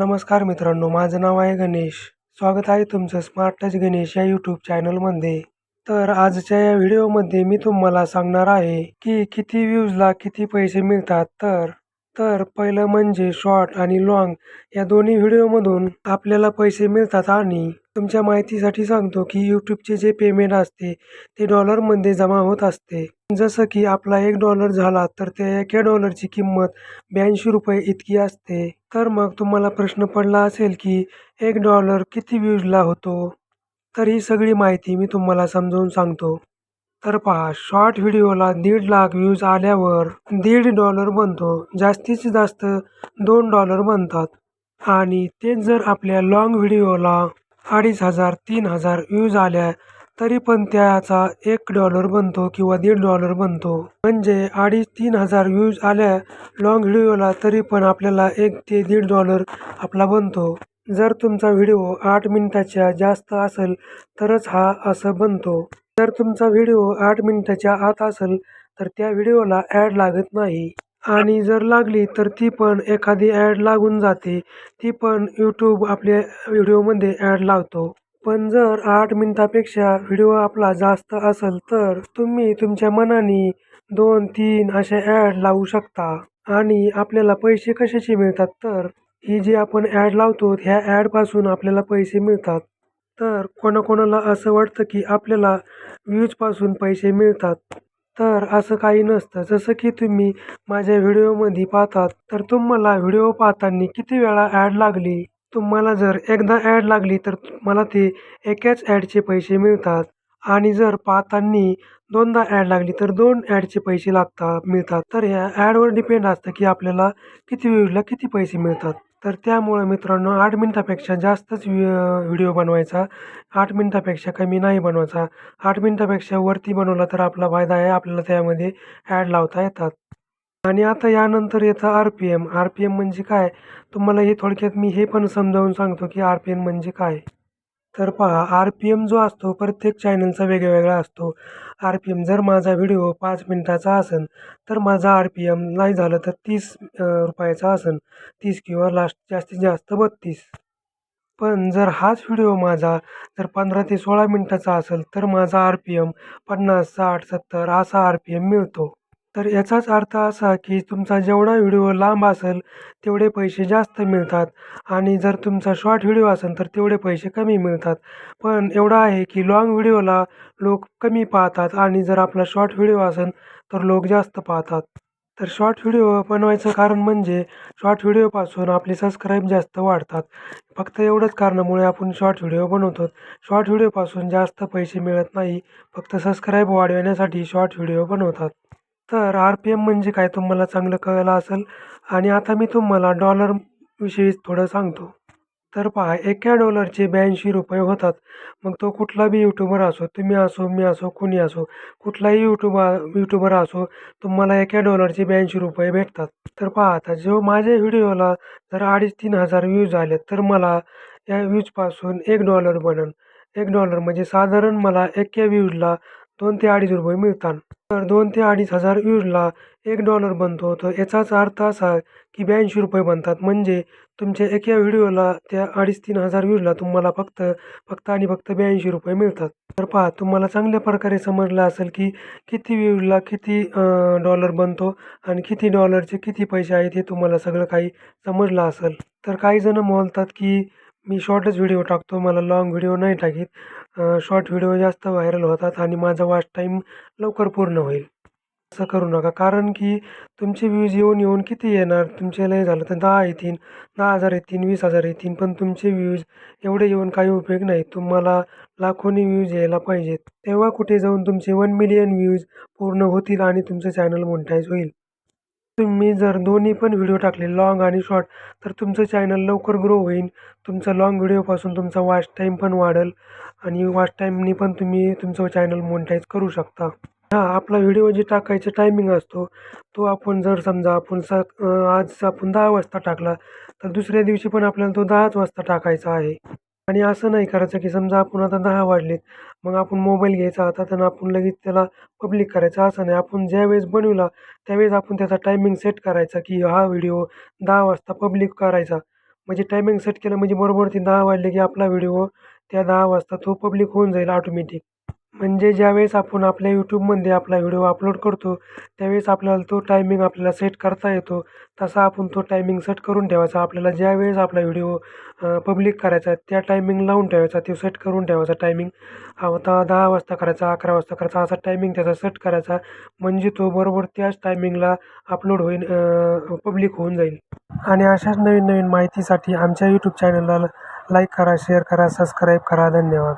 नमस्कार मित्रांनो माझं नाव आहे गणेश. स्वागत आहे तुमचं स्मार्ट टच गणेश या यूट्यूब चॅनलमध्ये तर आजच्या या व्हिडिओमध्ये मी तुम्हाला सांगणार आहे की किती व्ह्यूजला किती पैसे मिळतात तर तर पहिलं म्हणजे शॉर्ट आणि लॉंग या दोन्ही व्हिडिओमधून आपल्याला पैसे मिळतात आणि तुमच्या माहितीसाठी सांगतो की यूट्यूबचे जे पेमेंट असते ते डॉलरमध्ये जमा होत असते. जसं की आपला एक डॉलर झाला तर त्या एका डॉलरची किंमत ब्याऐंशी रुपये इतकी असते. तर मग तुम्हाला प्रश्न पडला असेल की एक डॉलर किती व्ह्यूजला होतो? तर ही सगळी माहिती मी तुम्हाला समजावून सांगतो. तर पहा शॉर्ट व्हिडिओला दीड लाख व्ह्यूज आल्यावर दीड डॉलर बनतो. जास्तीत जास्त दोन डॉलर बनतात. आणि तेच जर आपल्या लाँग व्हिडिओला अडीच हजार तीन हजार व्ह्यूज आल्या तरी पण त्याचा एक डॉलर बनतो किंवा दीड डॉलर बनतो. म्हणजे अडीच तीन हजार व्ह्यूज आल्या लाँग व्हिडिओला तरी पण आपल्याला एक ते दीड डॉलर आपला बनतो. जर तुमचा व्हिडिओ आठ मिनिटाच्या जास्त असेल तरच हा असं बनतो. जर तुमचा व्हिडिओ आठ मिनिटाच्या आत असेल तर त्या व्हिडिओला ॲड लागत नाही. आणि जर लागली तर ती पण एखादी ॲड लागून जाते. ती पण यूट्यूब आपल्या व्हिडिओमध्ये ॲड लावतो. पण जर आठ मिनटापेक्षा व्हिडिओ आपला जास्त असेल तर तुम्ही तुमच्या मनाने दोन तीन अशा ॲड लावू शकता. आणि आपल्याला पैसे कशाचे मिळतात तर? ही जी आपण ॲड लावतो ह्या ॲडपासून आपल्याला पैसे मिळतात. तर कोणाकोणाला असं वाटतं की आपल्याला व्ह्यूजपासून पैसे मिळतात? तर असं काही नसतं. जसं की तुम्ही माझ्या व्हिडिओमध्ये पाहतात तर तुम्हाला व्हिडिओ पाहताना किती वेळा ॲड लागली? तुम्हाला जर एकदा ॲड लागली तर मला ते एकाच ॲडचे पैसे मिळतात. आणि जर पाहताना दोनदा ॲड लागली तर दोन ॲडचे पैसे लागतात मिळतात. तर ह्या ॲडवर डिपेंड असतं की आपल्याला किती व्ह्यूजला किती पैसे मिळतात. तर त्यामुळं मित्रांनो आठ मिनटापेक्षा जास्तच व्हिडिओ बनवायचा. आठ मिनटापेक्षा कमी नाही बनवायचा. आठ मिनटापेक्षा वरती बनवला तर आपला फायदा आहे. आपल्याला त्यामध्ये ॲड लावता येतात. आणि आता यानंतर येतं R P M. R P M म्हणजे काय? तुम्हाला हे थोडक्यात मी हे पण समजावून सांगतो की आर पी एम म्हणजे काय? तर पहा आर पी एम जो असतो प्रत्येक चॅनलचा वेगवेगळा असतो. आर पी एम जर माझा व्हिडिओ पाच मिनटाचा असेल तर माझा आर पी एम नाही झालं तर तीस रुपयाचा असेल तीस किंवा लास्ट जास्तीत जास्त बत्तीस. पण जर हाच व्हिडिओ माझा जर पंधरा ते सोळा मिनटाचा असेल तर माझा आर पी एम पन्नास साठ सत्तर असा आर पी एम मिळतो. तर याचाच अर्थ असा की तुमचा जेवढा व्हिडिओ लांब असेल तेवढे पैसे जास्त मिळतात. आणि जर तुमचा शॉर्ट व्हिडिओ असेल तर तेवढे पैसे कमी मिळतात. पण एवढं आहे की लाँग व्हिडिओला लोक कमी पाहतात आणि जर आपला शॉर्ट व्हिडिओ असेल तर लोक जास्त पाहतात. तर शॉर्ट व्हिडिओ बनवायचं कारण म्हणजे शॉर्ट व्हिडिओपासून आपले सबस्क्राईब जास्त वाढतात. फक्त एवढंच कारणामुळे आपण शॉर्ट व्हिडिओ बनवतो. शॉर्ट व्हिडिओपासून जास्त पैसे मिळत नाही फक्त सबस्क्राईब वाढवण्यासाठी शॉर्ट व्हिडिओ बनवतात. तर आर पी एम म्हणजे काय तुम्हाला चांगलं कळलं असेल? आणि आता मी तुम्हाला डॉलरविषयी थोडं सांगतो. तर पहा एका डॉलरचे ब्याऐंशी रुपये होतात. मग तो कुठला बी यूट्यूबर असो तुम्ही असो मी असो कुणी असो कुठलाही यूट्यूबर यूट्यूबर असो तुम्हाला एका डॉलरचे ब्याऐंशी रुपये भेटतात. तर पहा आता जो माझ्या व्हिडिओला जर अडीच तीन हजार व्ह्यूज आले तर मला या व्ह्यूजपासून एक डॉलर बनन. एक डॉलर म्हणजे साधारण मला एका व्ह्यूजला दोन ते अडीच रुपये मिळतात. तर दोन ते अडीच हजार व्ह्यूजला एक डॉलर बनतो. तर याचाच अर्थ असा की ब्याऐंशी रुपये बनतात. म्हणजे तुमच्या एका व्हिडिओला त्या अडीच तीन हजार व्ह्यूजला तुम्हाला फक्त फक्त आणि फक्त ब्याऐंशी रुपये मिळतात. तर पहा तुम्हाला चांगल्या प्रकारे समजलं असेल की किती व्ह्यूजला किती डॉलर बनतो आणि किती डॉलरचे किती पैसे आहेत हे तुम्हाला सगळं काही समजलं असेल. तर काही जण बोलतात की मी शॉर्टच व्हिडिओ टाकतो मला लाँग व्हिडिओ नाही टाकीत. शॉर्ट व्हिडिओ जास्त व्हायरल होतात आणि माझा वॉच टाईम लवकर पूर्ण होईल. असं करू नका. कारण की तुमचे व्ह्यूज येऊन येऊन किती येणार? तुमचे लय झालं तर दहा येतील दहा हजार येतील वीस हजार येतील पण तुमचे व्ह्यूज एवढे येऊन काही उपयोग नाही. तुम्हाला लाखोनी व्ह्यूज यायला पाहिजेत. तेव्हा कुठे जाऊन तुमचे वन मिलियन व्ह्यूज पूर्ण होतील आणि तुमचं चॅनल मोनिटाईज होईल. तुम्ही जर दोन्ही पण व्हिडिओ टाकले लाँग आणि शॉर्ट तर तुमचं चॅनल लवकर ग्रो होईल. तुमचा लाँग व्हिडिओपासून तुमचा वॉच टाईम पण वाढेल आणि वॉच टाईमनी पण तुम्ही तुमचं चॅनल मोनिटाईज करू शकता. हां आपला व्हिडिओ जे टाकायचा टायमिंग असतो तो आपण जर समजा आपण स आज आपण दहा वाजता टाकला तर दुसऱ्या दिवशी पण आपल्याला तो दहाच वाजता टाकायचा आहे. आणि असं नाही करायचं की समजा आपण आता दहा वाजलेत मग आपण मोबाईल घ्यायचा हातात आणि आपण लगेच त्याला पब्लिक करायचा. असं नाही. आपण ज्यावेळेस बनवला त्यावेळेस आपण त्याचा टायमिंग सेट करायचा की हा व्हिडिओ दहा वाजता पब्लिक करायचा. म्हणजे टायमिंग सेट केलं म्हणजे बरोबर ते दहा वाजले की आपला व्हिडिओ त्या दहा वाजता तो पब्लिक होऊन जाईल ऑटोमॅटिक म्हणजे ज्यावेळेस आपण आपल्या यूट्यूबमध्ये आपला व्हिडिओ अपलोड करतो त्यावेळेस आपल्याला तो टायमिंग आपल्याला सेट करता येतो. तसा आपण तो टायमिंग सेट करून ठेवायचा. आपल्याला ज्यावेळेस आपला व्हिडिओ पब्लिक करायचा त्या टायमिंग लावून ठेवायचा. तो सेट करून ठेवायचा टायमिंग आता दहा वाजता करायचा अकरा वाजता करायचा असा टायमिंग त्याचा सेट करायचा. म्हणजे तो बरोबर त्याच टायमिंगला अपलोड होईल पब्लिक होऊन जाईल. आणि अशाच नवीन नवीन माहितीसाठी आमच्या यूट्यूब चॅनलला लाईक करा शेअर करा सबस्क्राईब करा. धन्यवाद.